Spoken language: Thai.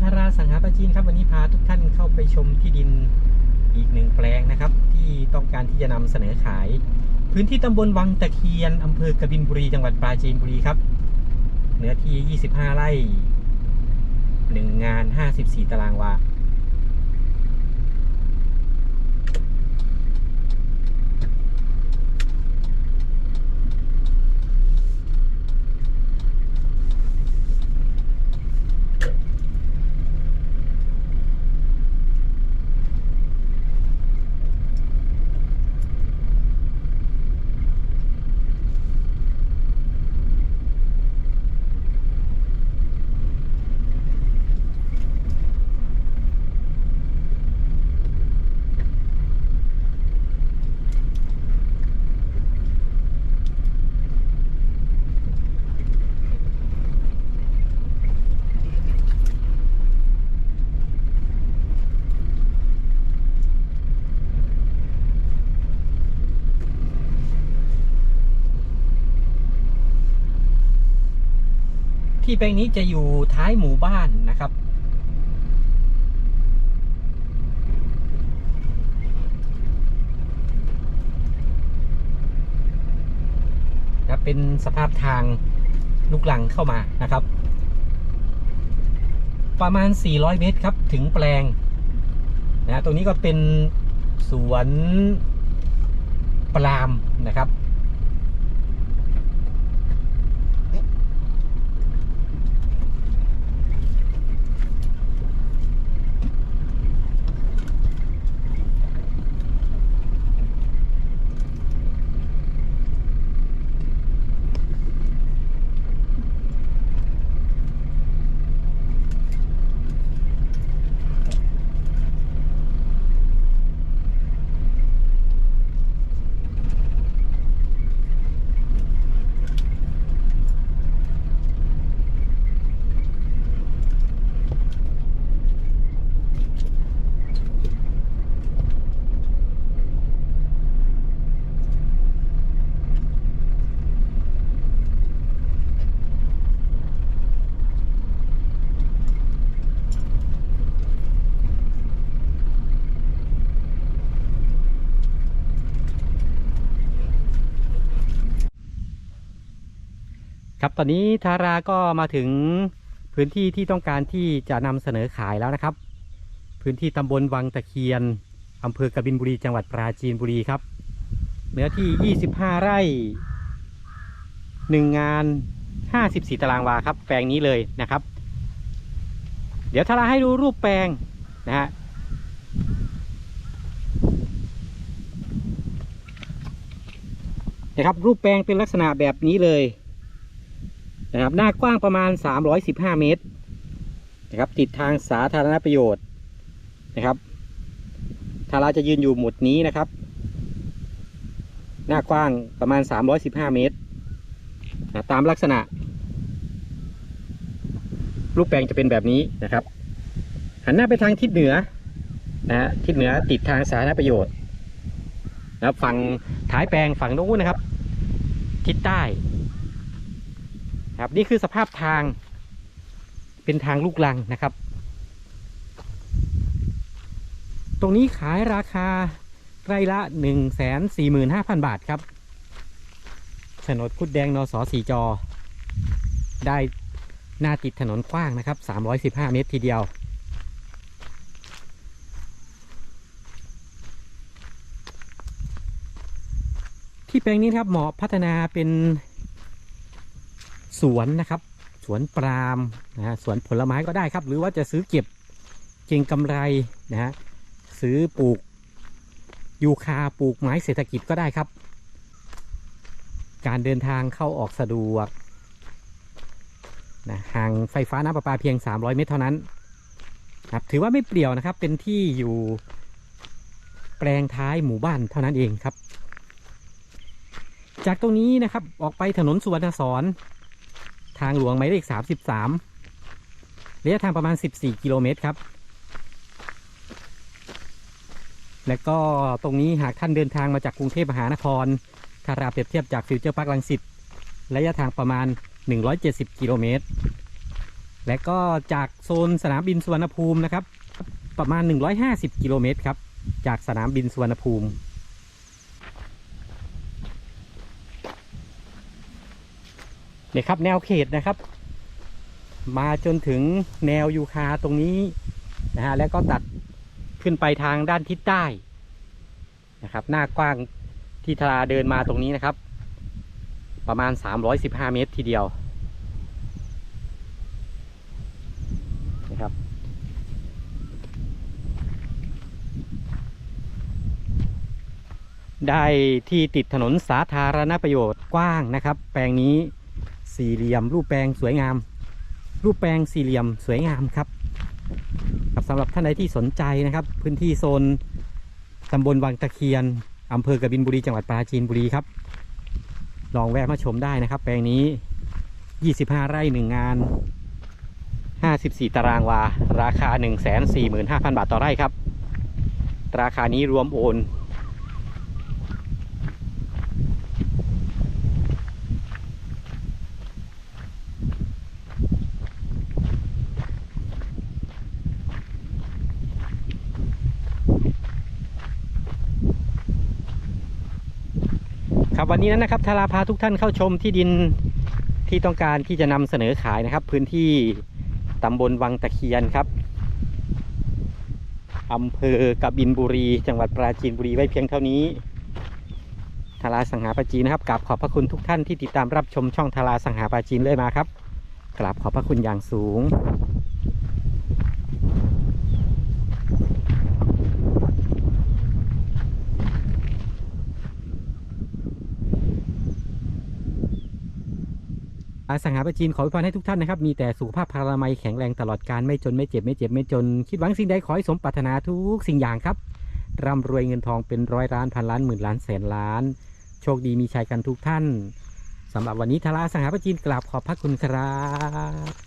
ธาราสังหาปราจีนครับวันนี้พาทุกท่านเข้าไปชมที่ดินอีกหนึ่งแปลงนะครับ ที่ต้องการที่จะนำเสนอขาย พื้นที่ตำบลวังตะเคียนอำเภอกบินบุรีจังหวัดปราจีนบุรีครับเนื้อที่ 25 ไร่ 1 งาน 54 ตารางวา ที่แปลงนี้จะอยู่ท้ายหมู่บ้านนะครับนะเป็นสภาพทางลูกหลังเข้ามานะครับ ประมาณ 400 เมตรครับถึงแปลงนะตรงนี้ก็เป็นสวนปลาล์มนะครับ ครับตอนนี้ทาราก็มาถึงพื้นที่ที่ต้องการที่จะนำเสนอขายแล้วนะครับ พื้นที่ตำบลวังตะเคียนอำเภอกบินบุรีจังหวัดปราจีนบุรีครับ เนื้อที่ 25 ไร่ 1 งาน 54 ตารางวาครับ แปลงนี้เลยนะครับ เดี๋ยวทาราให้ดูรูปแปลงนะฮะนะครับรูปแปลงเป็นลักษณะแบบนี้เลย นะครับ หน้ากว้างประมาณ 315 เมตรนะครับ ติดทางสาธารณประโยชน์นะครับทาราจะยืนอยู่หมุดนี้นะครับ หน้ากว้างประมาณ 315 เมตรนะตามลักษณะ รูปแปลงจะเป็นแบบนี้นะครับ หันหน้าไปทางทิศเหนือนะฮะทิศเหนือติดทางสาธารณประโยชน์นะครับฝั่งท้ายแปลงฝั่งโน้นนะครับ ทิศใต้ ครับนี่คือสภาพทาง เป็นทางลูกลังนะครับ ตรงนี้ขายราคาไร่ละ 1 4 5 0 0 0 บาทครับโฉนดคุดแดงนสสีจอ ได้หน้าติดถนนกว้างนะครับ 315 เมตรทีเดียว ที่แปลงนี้ครับเหมาะพัฒนาเป็น สวนนะครับ สวนปาล์มนะฮะสวนผลไม้ก็ได้ครับ หรือว่าจะซื้อเก็บเก่งกำไรนะฮะซื้อปลูกยูคาปลูกไม้เศรษฐกิจก็ได้ครับ การเดินทางเข้าออกสะดวกนะห่างไฟฟ้าน้ำประปาเพียง 300 เมตรเท่านั้นครับถือว่าไม่เปลี่ยวนะครับ เป็นที่อยู่แปลงท้ายหมู่บ้านเท่านั้นเองครับ จากตรงนี้นะครับออกไปถนนสุวรรณสอน ทางหลวงหมายเลข33ระยะทางประมาณ 14 กิโลเมตรครับ และก็ตรงนี้หากท่านเดินทางมาจากกรุงเทพมหานครถ้าราเปรียบเทียบจากฟิวเจอร์พาร์คลังสิตระยะทางประมาณ 170 กิโลเมตร และก็จากโซนสนามบินสุวรรณภูมินะครับ ประมาณ 150 กิโลเมตรครับ จากสนามบินสุวรรณภูมิ เนี่ยครับ แนวเขตนะครับ มาจนถึงแนวยูคาตรงนี้นะฮะแล้วก็ตัดขึ้นไปทางด้านทิศใต้นะครับ หน้ากว้างที่ทาราเดินมาตรงนี้นะครับ ประมาณ 315 เมตรทีเดียวนะครับได้ที่ติดถนนสาธารณประโยชน์กว้างนะครับ แปลงนี้ สี่เหลี่ยม รูปแปลงสวยงาม รูปแปลงสี่เหลี่ยมสวยงามครับครับสำหรับท่านใดที่สนใจนะครับ พื้นที่โซนตำบลวังตะเคียนอำเภอกบินบุรีจังหวัดปราจีนบุรีครับ ลองแวะมาชมได้นะครับ แปลงนี้ 25 ไร่หนึ่งงาน 54 ตารางวา ราคา 145,000 บาทต่อไร่ครับ ราคานี้รวมโอน ครับวันนี้นั้นนะครับทาราพาทุกท่านเข้าชมที่ดินที่ต้องการที่จะนำเสนอขายนะครับ พื้นที่ตำบลวังตะเคียนครับอำเภอกบินบุรี จังหวัดปราจีนบุรีไว้เพียงเท่านี้ทาราสังหาปราจีนนะครับกราบขอบพระคุณทุกท่านที่ติดตามรับชมช่องทาราสังหาปราจีนเลยมาครับกราบขอบพระคุณอย่างสูง อาสังหาประจีนขออวยพรให้ทุกท่านนะครับ มีแต่สุขภาพพลามัยแข็งแรงตลอดการไม่จนไม่เจ็บไม่เจ็บไม่จน คิดหวังสิ่งใดขอให้สมปรารถนาทุกสิ่งอย่างครับ ร่ำรวยเงินทองเป็นร้อยล้านพันล้านหมื่นล้านแสนล้าน โชคดีมีชัยกันทุกท่านสำหรับวันนี้ทาราสังหาประจีนกราบขอบพระคุณครับ